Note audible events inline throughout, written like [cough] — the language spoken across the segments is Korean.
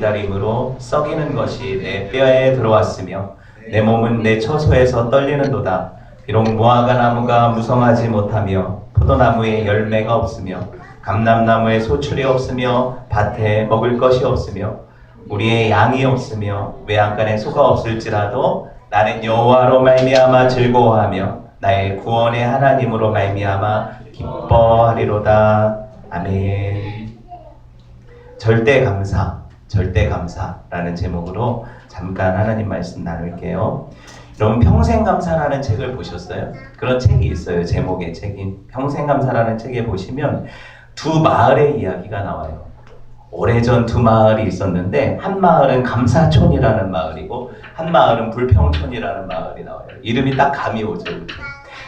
기다림으로 썩이는 것이 내 뼈에 들어왔으며 내 몸은 내 처소에서 떨리는도다. 비록 무화과 나무가 무성하지 못하며 포도나무에 열매가 없으며 감람나무에 소출이 없으며 밭에 먹을 것이 없으며 우리의 양이 없으며 외양간에 소가 없을지라도 나는 여호와로 말미암아 즐거워하며 나의 구원의 하나님으로 말미암아 기뻐하리로다. 아멘. 절대 감사, 절대 감사라는 제목으로 잠깐 하나님 말씀 나눌게요. 여러분 평생 감사라는 책을 보셨어요? 그런 책이 있어요. 제목의 책이 평생 감사라는 책에 보시면 두 마을의 이야기가 나와요. 오래전 두 마을이 있었는데 한 마을은 감사촌이라는 마을이고 한 마을은 불평촌이라는 마을이 나와요. 이름이 딱 감이 오죠.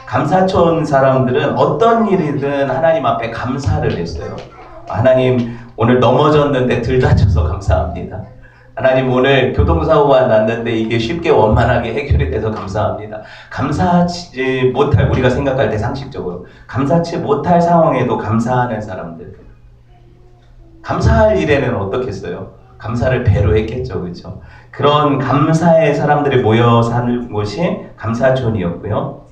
감사촌 사람들은 어떤 일이든 하나님 앞에 감사를 했어요. 하나님 오늘 넘어졌는데 들 다쳐서 감사합니다. 하나님 오늘 교통사고가 났는데 이게 쉽게 원만하게 해결이 돼서 감사합니다. 감사하지 못할 우리가 생각할 때 상식적으로 감사치 못할 상황에도 감사하는 사람들. 감사할 일에는 어떻겠어요? 감사를 배로 했겠죠, 그렇죠? 그런 감사의 사람들이 모여 사는 곳이 감사촌이었고요.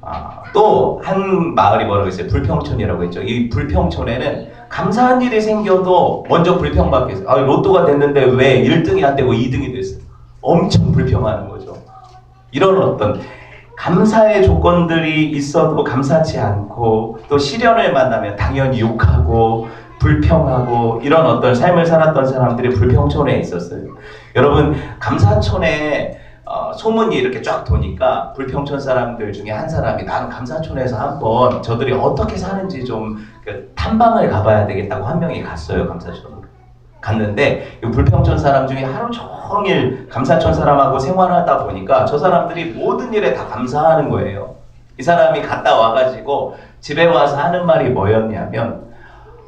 아, 또한 마을이 뭐라고 했어요? 불평촌이라고 했죠. 이 불평촌에는 감사한 일이 생겨도 먼저 불평받겠어요. 아, 로또가 됐는데 왜 1등이 안 되고 2등이 됐어요? 엄청 불평하는 거죠. 이런 어떤 감사의 조건들이 있어도 감사치 않고 또 시련을 만나면 당연히 욕하고 불평하고 이런 어떤 삶을 살았던 사람들이 불평촌에 있었어요. 여러분 감사촌에 어, 소문이 이렇게 쫙 도니까 불평촌 사람들 중에 한 사람이 나는 감사촌에서 한번 저들이 어떻게 사는지 좀 그 탐방을 가봐야 되겠다고 한 명이 갔어요 감사촌으로. 갔는데 이 불평촌 사람 중에 하루 종일 감사촌 사람하고 생활하다 보니까 저 사람들이 모든 일에 다 감사하는 거예요. 이 사람이 갔다 와가지고 집에 와서 하는 말이 뭐였냐면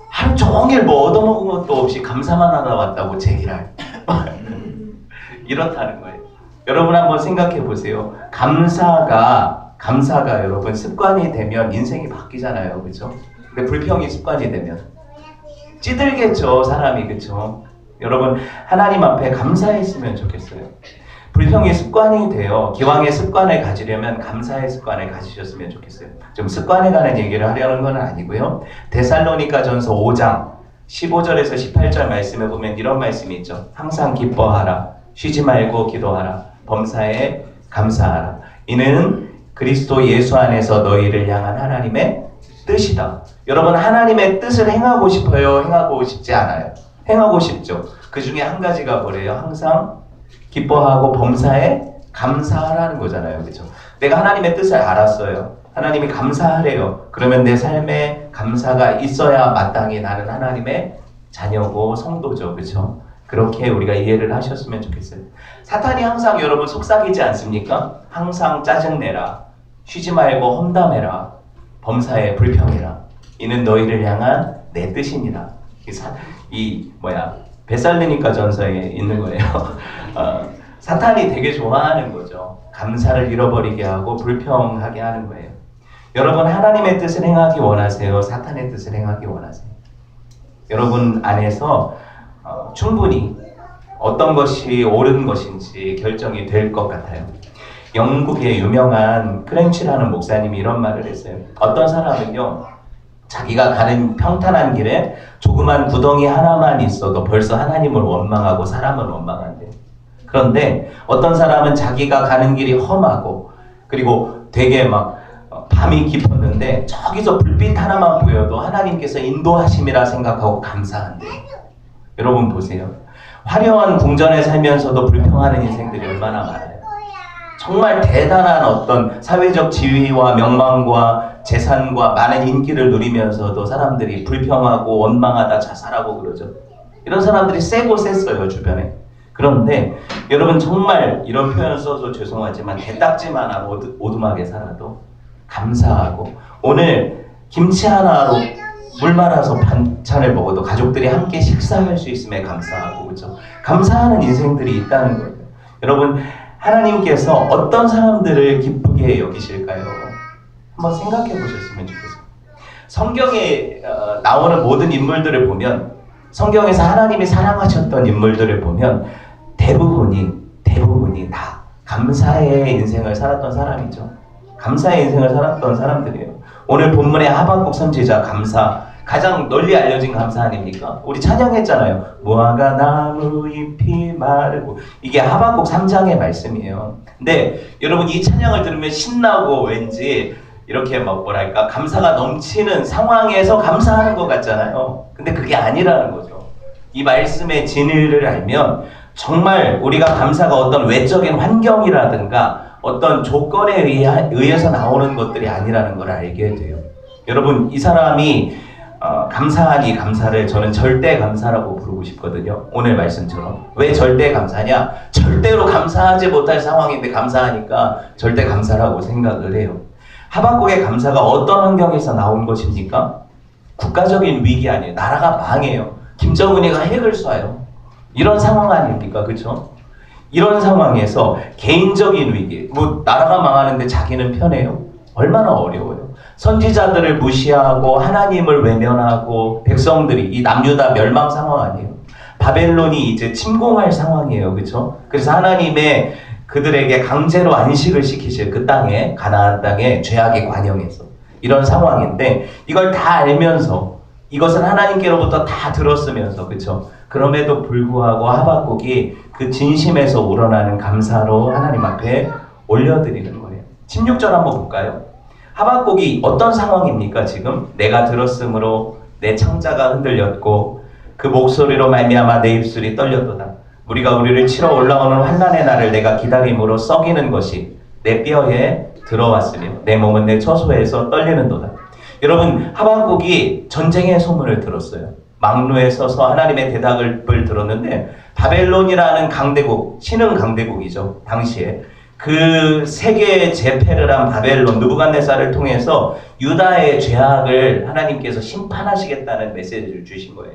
하루 종일 뭐 얻어먹은 것도 없이 감사만 하다 왔다고 제기랄 [laughs] 이렇다는 거예요. 여러분 한번 생각해 보세요. 감사가 감사가 여러분 습관이 되면 인생이 바뀌잖아요, 그렇죠? 근데 불평이 습관이 되면 찌들겠죠, 사람이 그렇죠? 여러분 하나님 앞에 감사했으면 좋겠어요. 불평이 습관이 돼요. 기왕의 습관을 가지려면 감사의 습관을 가지셨으면 좋겠어요. 좀 습관에 관한 얘기를 하려는 건 아니고요. 데살로니가 전서 5장 15절에서 18절 말씀에 보면 이런 말씀이 있죠. 항상 기뻐하라. 쉬지 말고 기도하라. 범사에 감사하라. 이는 그리스도 예수 안에서 너희를 향한 하나님의 뜻이다. 여러분 하나님의 뜻을 행하고 싶어요? 행하고 싶지 않아요? 행하고 싶죠. 그 중에 한 가지가 뭐래요? 항상 기뻐하고 범사에 감사하라는 거잖아요. 그렇죠? 내가 하나님의 뜻을 알았어요. 하나님이 감사하래요. 그러면 내 삶에 감사가 있어야 마땅히 나는 하나님의 자녀고 성도죠. 그렇죠? 그렇게 우리가 이해를 하셨으면 좋겠어요. 사탄이 항상 여러분 속삭이지 않습니까? 항상 짜증내라. 쉬지 말고 험담해라. 범사에 불평해라. 이는 너희를 향한 내 뜻이니라. 이, 사, 이 뭐야 베살리니까 전서에 있는 거예요. [laughs] 어, 사탄이 되게 좋아하는 거죠. 감사를 잃어버리게 하고 불평하게 하는 거예요. 여러분 하나님의 뜻을 행하기 원하세요? 사탄의 뜻을 행하기 원하세요? 여러분 안에서 어, 충분히 어떤 것이 옳은 것인지 결정이 될 것 같아요. 영국의 유명한 크렌치라는 목사님이 이런 말을 했어요. 어떤 사람은요, 자기가 가는 평탄한 길에 조그만 구덩이 하나만 있어도 벌써 하나님을 원망하고 사람을 원망한대. 그런데 어떤 사람은 자기가 가는 길이 험하고 그리고 되게 막 어, 밤이 깊었는데 저기서 불빛 하나만 보여도 하나님께서 인도하심이라 생각하고 감사한대. 여러분 보세요. 화려한 궁전에 살면서도 불평하는 인생들이 얼마나 많아요. 정말 대단한 어떤 사회적 지위와 명망과 재산과 많은 인기를 누리면서도 사람들이 불평하고 원망하다 자살하고 그러죠. 이런 사람들이 세고 셌어요, 주변에. 그런데 여러분 정말 이런 표현 써서 죄송하지만 개딱지만 하고 오두- 오두막에 살아도 감사하고 오늘 김치 하나로 물 말아서 반찬을 먹어도 가족들이 함께 식사할 수 있음에 감사하고 그렇죠. 감사하는 인생들이 있다는 거예요. 여러분 하나님께서 어떤 사람들을 기쁘게 여기실까요? 한번 생각해 보셨으면 좋겠어요. 성경에 어, 나오는 모든 인물들을 보면 성경에서 하나님이 사랑하셨던 인물들을 보면 대부분이 대부분이 다 감사의 인생을 살았던 사람이죠. 감사의 인생을 살았던 사람들이에요. 오늘 본문의 하박국 선지자 감사 가장 널리 알려진 감사 아닙니까? 우리 찬양했잖아요. 무화과 나무 잎이 마르고 이게 하박국 3장의 말씀이에요. 근데 여러분 이 찬양을 들으면 신나고 왠지 이렇게 막 뭐랄까 감사가 넘치는 상황에서 감사하는 것 같잖아요. 근데 그게 아니라는 거죠. 이 말씀의 진리를 알면 정말 우리가 감사가 어떤 외적인 환경이라든가 어떤 조건에 의해서 나오는 것들이 아니라는 걸 알게 돼요. 여러분 이 사람이 어, 감사한 이 감사를 저는 절대 감사라고 부르고 싶거든요. 오늘 말씀처럼 왜 절대 감사냐? 절대로 감사하지 못할 상황인데 감사하니까 절대 감사라고 생각을 해요. 하박국의 감사가 어떤 환경에서 나온 것입니까? 국가적인 위기 아니에요. 나라가 망해요. 김정은이가 핵을 쏴요. 이런 상황 아닙니까? 그렇죠? 이런 상황에서 개인적인 위기, 뭐 나라가 망하는데 자기는 편해요? 얼마나 어려워요. 선지자들을 무시하고 하나님을 외면하고 백성들이 이 남유다 멸망 상황 아니에요. 바벨론이 이제 침공할 상황이에요. 그렇죠? 그래서 하나님의 그들에게 강제로 안식을 시키실 그 땅에 가나안 땅에 죄악의 관영에서 이런 상황인데 이걸 다 알면서 이것은 하나님께로부터 다 들었으면서 그렇죠. 그럼에도 불구하고 하박국이 그 진심에서 우러나는 감사로 하나님 앞에 올려드리는 거예요. 16절 한번 볼까요? 하박국이 어떤 상황입니까 지금? 내가 들었으므로 내 창자가 흔들렸고 그 목소리로 말미암아 내 입술이 떨렸도다. 우리가 우리를 치러 올라오는 환난의 날을 내가 기다림으로 썩이는 것이 내 뼈에 들어왔으며 내 몸은 내 처소에서 떨리는도다. 여러분 하박국이 전쟁의 소문을 들었어요. 망루에 서서 하나님의 대답을 들었는데 바벨론이라는 강대국, 신흥 강대국이죠. 당시에 그 세계의 재패를 한 바벨론 느부갓네살을 통해서 유다의 죄악을 하나님께서 심판하시겠다는 메시지를 주신 거예요.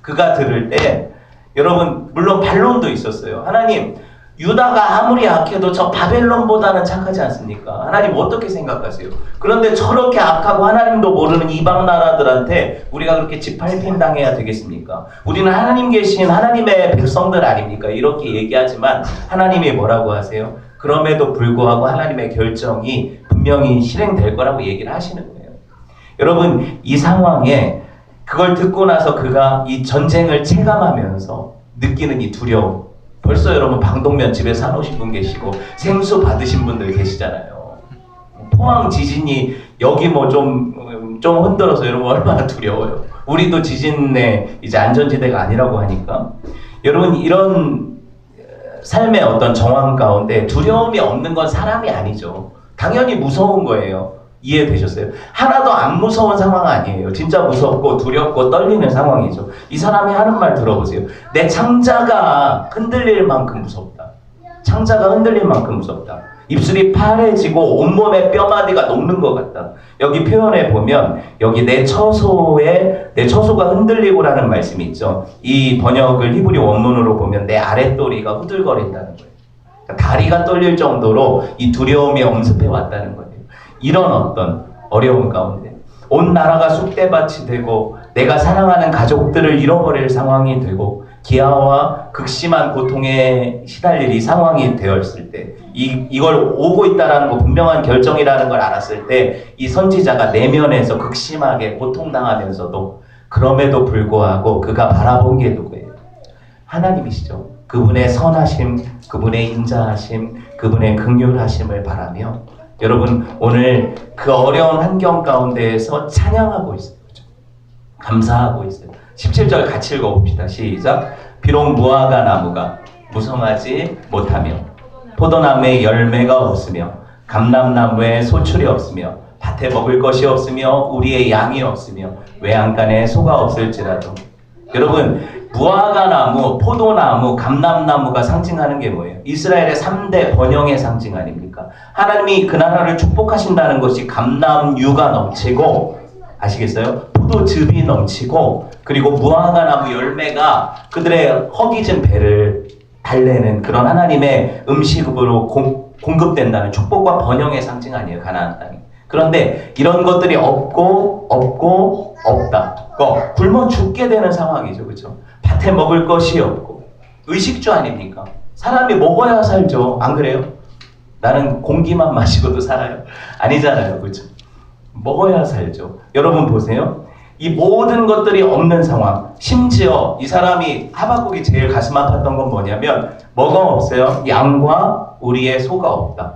그가 들을 때 여러분 물론 반론도 있었어요. 하나님 유다가 아무리 악해도 저 바벨론보다는 착하지 않습니까? 하나님 어떻게 생각하세요? 그런데 저렇게 악하고 하나님도 모르는 이방 나라들한테 우리가 그렇게 짓밟힌 당해야 되겠습니까? 우리는 하나님 계신 하나님의 백성들 아닙니까? 이렇게 얘기하지만 하나님이 뭐라고 하세요? 그럼에도 불구하고 하나님의 결정이 분명히 실행될 거라고 얘기를 하시는 거예요. 여러분 이 상황에 그걸 듣고 나서 그가 이 전쟁을 체감하면서 느끼는 이 두려움. 벌써 여러분 방독면 집에 사놓으신 분 계시고 생수 받으신 분들 계시잖아요. 포항 지진이 여기 뭐 좀 좀 흔들어서 여러분 얼마나 두려워요. 우리도 지진의 이제 안전지대가 아니라고 하니까 여러분 이런 삶의 어떤 정황 가운데 두려움이 없는 건 사람이 아니죠. 당연히 무서운 거예요. 이해되셨어요? 하나도 안 무서운 상황 아니에요. 진짜 무섭고 두렵고 떨리는 상황이죠. 이 사람이 하는 말 들어보세요. 내 창자가 흔들릴 만큼 무섭다. 창자가 흔들릴 만큼 무섭다. 입술이 파래지고 온몸에 뼈마디가 녹는 것 같다. 여기 표현에 보면 여기 내 처소에 내 처소가 흔들리고라는 말씀이 있죠. 이 번역을 히브리 원문으로 보면 내 아랫도리가 후들거린다는 거예요. 그러니까 다리가 떨릴 정도로 이 두려움이 엄습해 왔다는 거예요. 이런 어떤 어려움 가운데 온 나라가 쑥대밭이 되고 내가 사랑하는 가족들을 잃어버릴 상황이 되고 기아와 극심한 고통에 시달릴 이 상황이 되었을 때 이, 이걸 오고 있다라는 거 분명한 결정이라는 걸 알았을 때 이 선지자가 내면에서 극심하게 고통당하면서도 그럼에도 불구하고 그가 바라본 게 누구예요? 하나님이시죠. 그분의 선하심, 그분의 인자하심, 그분의 극률하심을 바라며 여러분 오늘 그 어려운 환경 가운데에서 찬양하고 있어요. 그죠? 감사하고 있어요. 17절 같이 읽어봅시다. 시작. 비록 무화과 나무가 무성하지 못하며 포도나무에 열매가 없으며 감람나무에 소출이 없으며 밭에 먹을 것이 없으며 우리의 양이 없으며 외양간에 소가 없을지라도 여러분 무화과 나무, 포도나무, 감람나무가 상징하는 게 뭐예요? 이스라엘의 3대 번영의 상징 아닙니까? 하나님이 그 나라를 축복하신다는 것이 감람유가 넘치고 아시겠어요? 포도즙이 넘치고 그리고 무화과 나무 열매가 그들의 허기진 배를 달래는 그런 하나님의 음식으로 공, 공급된다는 축복과 번영의 상징 아니에요 가나안 땅이. 그런데 이런 것들이 없고 없고 없다. 거 굶어 죽게 되는 상황이죠, 그렇죠? 밭에 먹을 것이 없고 의식주 아닙니까? 사람이 먹어야 살죠, 안 그래요? 나는 공기만 [laughs] 마시고도 살아요. 아니잖아요, 그렇죠? 먹어야 살죠. 여러분 보세요. 이 모든 것들이 없는 상황. 심지어 이 사람이 하박국이 제일 가슴 아팠던 건 뭐냐면 뭐가 없어요? 양과 우리의 소가 없다.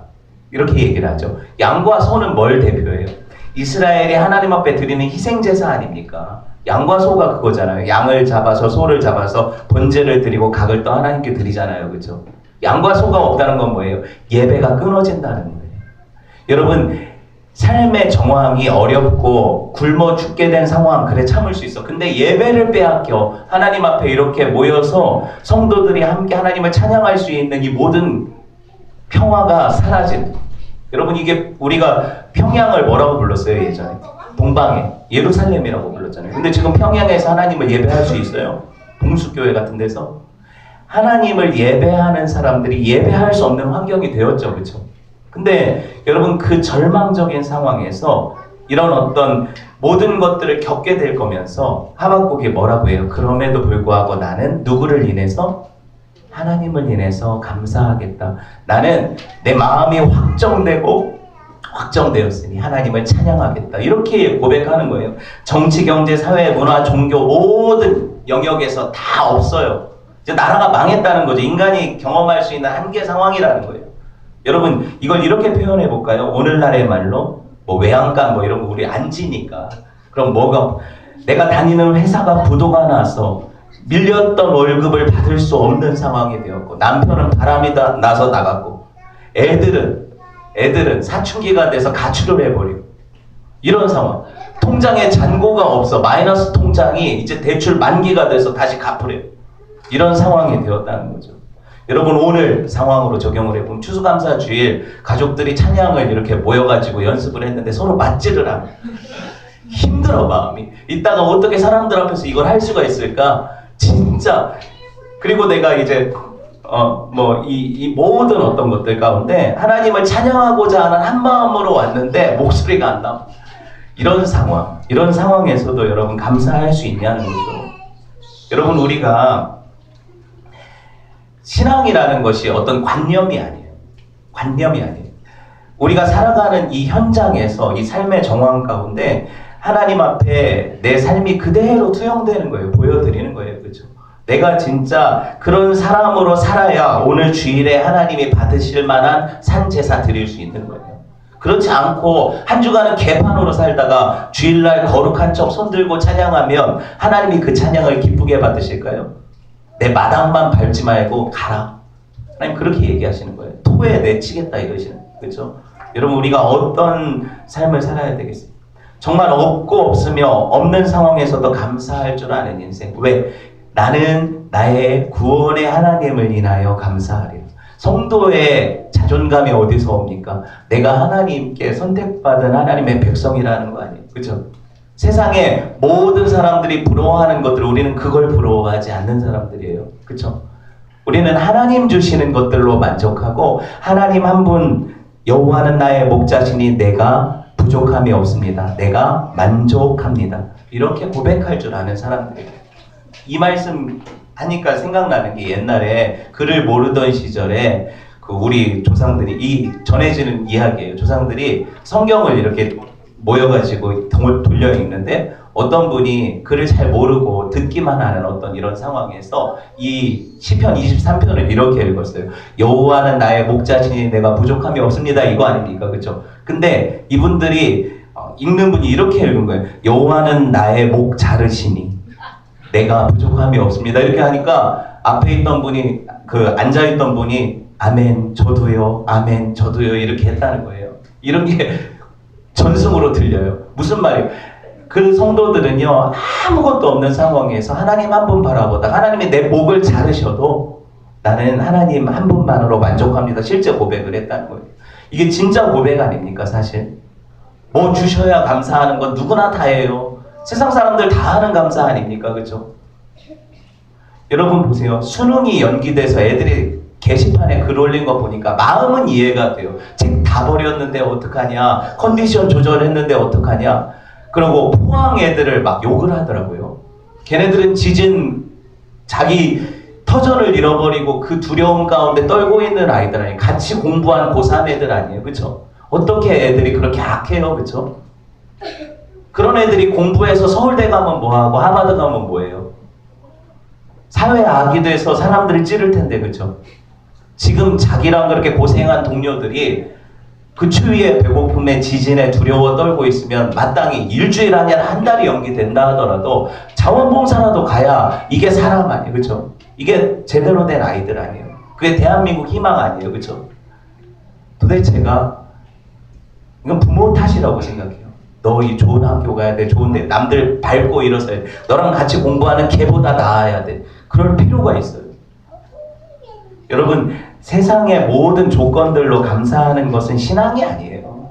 이렇게 얘기를 하죠. 양과 소는 뭘 대표해요? 이스라엘이 하나님 앞에 드리는 희생 제사 아닙니까? 양과 소가 그거잖아요. 양을 잡아서 소를 잡아서 번제를 드리고 각을 떠 하나님께 드리잖아요. 그렇죠? 양과 소가 없다는 건 뭐예요? 예배가 끊어진다는 거예요. 여러분 삶의 정황이 어렵고 굶어 죽게 된 상황 그래 참을 수 있어. 근데 예배를 빼앗겨 하나님 앞에 이렇게 모여서 성도들이 함께 하나님을 찬양할 수 있는 이 모든 평화가 사라진. 여러분 이게 우리가 평양을 뭐라고 불렀어요 예전에? 동방에 예루살렘이라고 불렀잖아요. 근데 지금 평양에서 하나님을 예배할 수 있어요? 동수교회 같은 데서 하나님을 예배하는 사람들이 예배할 수 없는 환경이 되었죠, 그렇죠? 근데 여러분 그 절망적인 상황에서 이런 어떤 모든 것들을 겪게 될 거면서 하박국이 뭐라고 해요? 그럼에도 불구하고 나는 누구를 인해서 하나님을 인해서 감사하겠다. 나는 내 마음이 확정되고 확정되었으니 하나님을 찬양하겠다. 이렇게 고백하는 거예요. 정치, 경제, 사회, 문화, 종교 모든 영역에서 다 없어요. 이제 나라가 망했다는 거죠. 인간이 경험할 수 있는 한계 상황이라는 거예요. 여러분 이걸 이렇게 표현해 볼까요? 오늘날의 말로 뭐 외양간 뭐 이런 거 우리 안 지니까 그럼 뭐가 내가 다니는 회사가 부도가 나서 밀렸던 월급을 받을 수 없는 상황이 되었고 남편은 바람이 다 나서 나갔고 애들은 애들은 사춘기가 돼서 가출을 해버리고 이런 상황 통장에 잔고가 없어 마이너스 통장이 이제 대출 만기가 돼서 다시 갚으래요 이런 상황이 되었다는 거죠. 여러분 오늘 상황으로 적용을 해보면 추수감사 주일 가족들이 찬양을 이렇게 모여가지고 연습을 했는데 서로 맞지를 않아. 힘들어 마음이. 이따가 어떻게 사람들 앞에서 이걸 할 수가 있을까? 진짜. 그리고 내가 이제 어뭐이 이 모든 어떤 것들 가운데 하나님을 찬양하고자 하는 한 마음으로 왔는데 목소리가 안 나. 이런 상황, 이런 상황에서도 여러분 감사할 수 있냐는 거죠. 여러분 우리가 신앙이라는 것이 어떤 관념이 아니에요. 관념이 아니에요. 우리가 살아가는 이 현장에서 이 삶의 정황 가운데 하나님 앞에 내 삶이 그대로 투영되는 거예요. 보여드리는 거예요. 그죠? 내가 진짜 그런 사람으로 살아야 오늘 주일에 하나님이 받으실 만한 산제사 드릴 수 있는 거예요. 그렇지 않고 한 주간은 개판으로 살다가 주일날 거룩한 척 손들고 찬양하면 하나님이 그 찬양을 기쁘게 받으실까요? 내 마당만 밟지 말고 가라. 하나님 그렇게 얘기하시는 거예요. 토에 내치겠다 이러시는 그렇죠? 여러분 우리가 어떤 삶을 살아야 되겠어요? 정말 없고 없으며 없는 상황에서도 감사할 줄 아는 인생. 왜? 나는 나의 구원의 하나님을 인하여 감사하리라. 성도의 자존감이 어디서 옵니까? 내가 하나님께 선택받은 하나님의 백성이라는 거 아니에요. 그렇죠? 세상에 모든 사람들이 부러워하는 것들 우리는 그걸 부러워하지 않는 사람들이에요. 그렇죠? 우리는 하나님 주시는 것들로 만족하고 하나님 한 분 여호와는 나의 목자시니 내가 부족함이 없습니다. 내가 만족합니다. 이렇게 고백할 줄 아는 사람들이에요. 이 말씀 하니까 생각나는 게 옛날에 글을 모르던 시절에 그 우리 조상들이 이 전해지는 이야기예요. 조상들이 성경을 이렇게 모여가지고 도- 돌려 읽는데 어떤 분이 글을 잘 모르고 듣기만 하는 어떤 이런 상황에서 이 시편 23편을 이렇게 읽었어요. 여호와는 나의 목자시니 내가 부족함이 없습니다. 이거 아닙니까? 그렇죠? 근데 이분들이 어, 읽는 분이 이렇게 읽은 거예요. 여호와는 나의 목 자르시니 내가 부족함이 없습니다. 이렇게 하니까 앞에 있던 분이 그 앉아 있던 분이 아멘 저도요. 아멘 저도요. 이렇게 했다는 거예요. 이런 게 전승으로 들려요. 무슨 말이에요? 그 성도들은요 아무것도 없는 상황에서 하나님 한 분 바라보다 하나님이 내 목을 자르셔도 나는 하나님 한 분만으로 만족합니다. 실제 고백을 했다는 거예요. 이게 진짜 고백 아닙니까 사실? 뭐 주셔야 감사하는 건 누구나 다 해요. 세상 사람들 다 하는 감사 아닙니까 그죠? 여러분 보세요. 수능이 연기돼서 애들이 게시판에 글 올린 거 보니까 마음은 이해가 돼요. 책 다 버렸는데 어떡하냐? 컨디션 조절했는데 어떡하냐? 그리고 포항 애들을 막 욕을 하더라고요. 걔네들은 지진 자기 터전을 잃어버리고 그 두려움 가운데 떨고 있는 아이들 아니에요. 같이 공부한 고3 애들 아니에요. 그쵸? 어떻게 애들이 그렇게 악해요. 그쵸? 그런 애들이 공부해서 서울대 가면 뭐하고 하버드 가면 뭐예요? 사회 악이 돼서 사람들을 찌를 텐데 그쵸? 지금 자기랑 그렇게 고생한 동료들이 그 추위에 배고픔에 지진에 두려워 떨고 있으면 마땅히 일주일 아니라 한 달이 연기된다 하더라도 자원봉사라도 가야 이게 사람 아니에요. 그쵸? 이게 제대로 된 아이들 아니에요. 그게 대한민국 희망 아니에요. 그쵸? 도대체가 이건 부모 탓이라고 생각해요. 너 이 좋은 학교 가야 돼. 좋은데 남들 밟고 일어서야 돼. 너랑 같이 공부하는 걔보다 나아야 돼. 그럴 필요가 있어요. 여러분 세상의 모든 조건들로 감사하는 것은 신앙이 아니에요.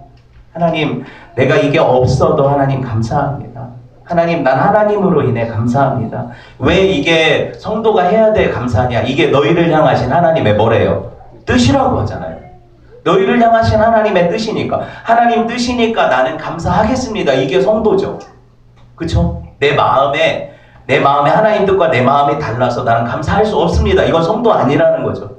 하나님, 내가 이게 없어도 하나님 감사합니다. 하나님, 난 하나님으로 인해 감사합니다. 왜 이게 성도가 해야 될 감사냐? 이게 너희를 향하신 하나님의 뭐래요? 뜻이라고 하잖아요. 너희를 향하신 하나님의 뜻이니까. 하나님 뜻이니까 나는 감사하겠습니다. 이게 성도죠. 그쵸? 내 마음에, 내 마음에 하나님 뜻과 내 마음이 달라서 나는 감사할 수 없습니다. 이건 성도 아니라는 거죠.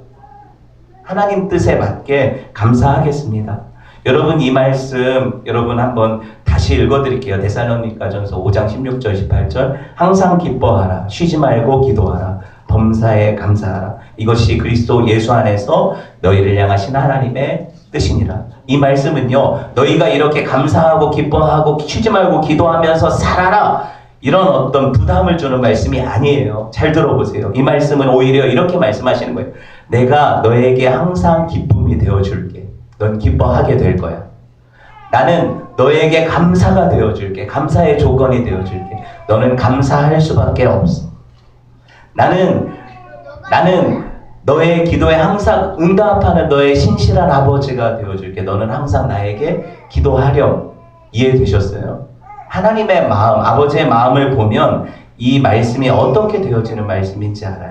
하나님 뜻에 맞게 감사하겠습니다. 여러분 이 말씀 여러분 한번 다시 읽어드릴게요. 데살로니가전서 5장 16절 18절 항상 기뻐하라 쉬지 말고 기도하라 범사에 감사하라 이것이 그리스도 예수 안에서 너희를 향하신 하나님의 뜻이니라. 이 말씀은요 너희가 이렇게 감사하고 기뻐하고 쉬지 말고 기도하면서 살아라 이런 어떤 부담을 주는 말씀이 아니에요. 잘 들어보세요. 이 말씀은 오히려 이렇게 말씀하시는 거예요. 내가 너에게 항상 기쁨이 되어줄게. 넌 기뻐하게 될 거야. 나는 너에게 감사가 되어줄게. 감사의 조건이 되어줄게. 너는 감사할 수밖에 없어. 나는, 나는 너의 기도에 항상 응답하는 너의 신실한 아버지가 되어줄게. 너는 항상 나에게 기도하렴. 이해되셨어요? 하나님의 마음, 아버지의 마음을 보면 이 말씀이 어떻게 되어지는 말씀인지 알아요.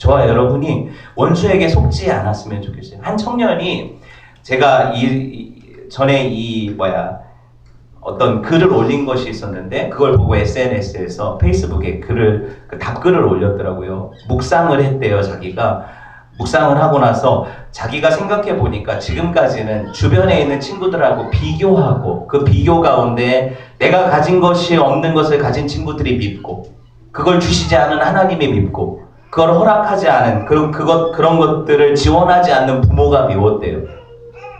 저와 여러분이 원수에게 속지 않았으면 좋겠어요. 한 청년이 제가 이, 이- 전에 이 뭐야 어떤 글을 올린 것이 있었는데 그걸 보고 SNS에서 페이스북에 글을 그 답글을 올렸더라고요. 묵상을 했대요, 자기가. 묵상을 하고 나서 자기가 생각해 보니까 지금까지는 주변에 있는 친구들하고 비교하고 그 비교 가운데 내가 가진 것이 없는 것을 가진 친구들이 밉고 그걸 주시지 않은 하나님이 밉고 그걸 허락하지 않은 그런 그것 그런 것들을 지원하지 않는 부모가 미웠대요.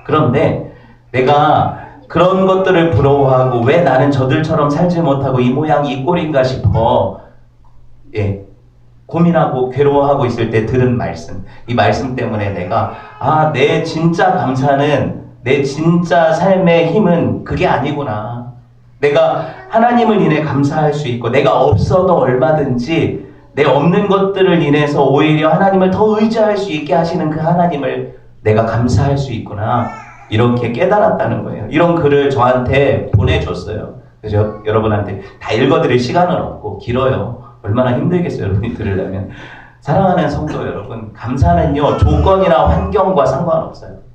그런데 내가 그런 것들을 부러워하고 왜 나는 저들처럼 살지 못하고 이 모양이 이 꼴인가 싶어 예 고민하고 괴로워하고 있을 때 들은 말씀 이 말씀 때문에 내가 아 내 진짜 감사는 내 진짜 삶의 힘은 그게 아니구나 내가 하나님을 인해 감사할 수 있고 내가 없어도 얼마든지 내 없는 것들을 인해서 오히려 하나님을 더 의지할 수 있게 하시는 그 하나님을 내가 감사할 수 있구나 이렇게 깨달았다는 거예요. 이런 글을 저한테 보내줬어요. 그래서 여러분한테 다 읽어드릴 시간은 없고 길어요. 얼마나 힘들겠어요, 여러분이 들으려면. 사랑하는 성도 여러분, 감사는요 조건이나 환경과 상관없어요.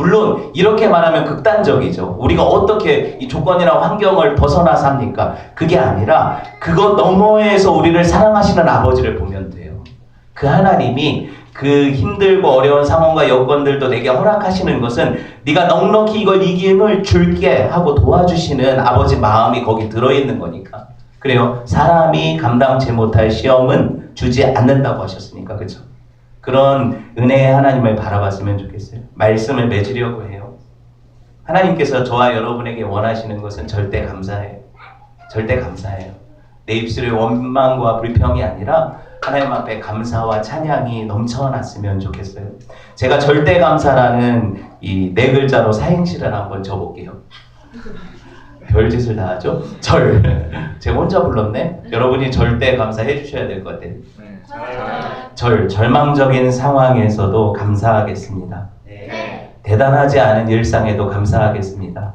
물론 이렇게 말하면 극단적이죠. 우리가 어떻게 이 조건이나 환경을 벗어나 삽니까? 그게 아니라 그것 너머에서 우리를 사랑하시는 아버지를 보면 돼요. 그 하나님이 그 힘들고 어려운 상황과 여건들도 내게 허락하시는 것은 네가 넉넉히 이걸 이김을 줄게 하고 도와주시는 아버지 마음이 거기 들어있는 거니까. 그래요. 사람이 감당치 못할 시험은 주지 않는다고 하셨으니까 그렇죠. 그런 은혜의 하나님을 바라봤으면 좋겠어요. 말씀을 맺으려고 해요. 하나님께서 저와 여러분에게 원하시는 것은 절대 감사해요. 절대 감사해요. 내 입술에 원망과 불평이 아니라 하나님 앞에 감사와 찬양이 넘쳐났으면 좋겠어요. 제가 절대 감사라는 이 네 글자로 사행시를 한번 줘볼게요. 별짓을 다 하죠? [laughs] 절. 제가 혼자 불렀네? 여러분이 절대 감사해 주셔야 될 것 같아요. 절, 절망적인 상황에서도 감사하겠습니다. 대단하지 않은 일상에도 감사하겠습니다.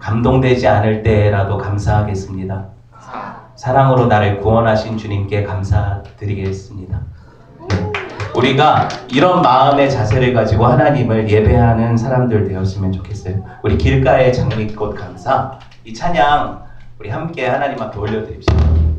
감동되지 않을 때라도 감사하겠습니다. 사랑으로 나를 구원하신 주님께 감사드리겠습니다. 네. 우리가 이런 마음의 자세를 가지고 하나님을 예배하는 사람들 되었으면 좋겠어요. 우리 길가의 장미꽃 감사 이 찬양 우리 함께 하나님 앞에 올려드립시다.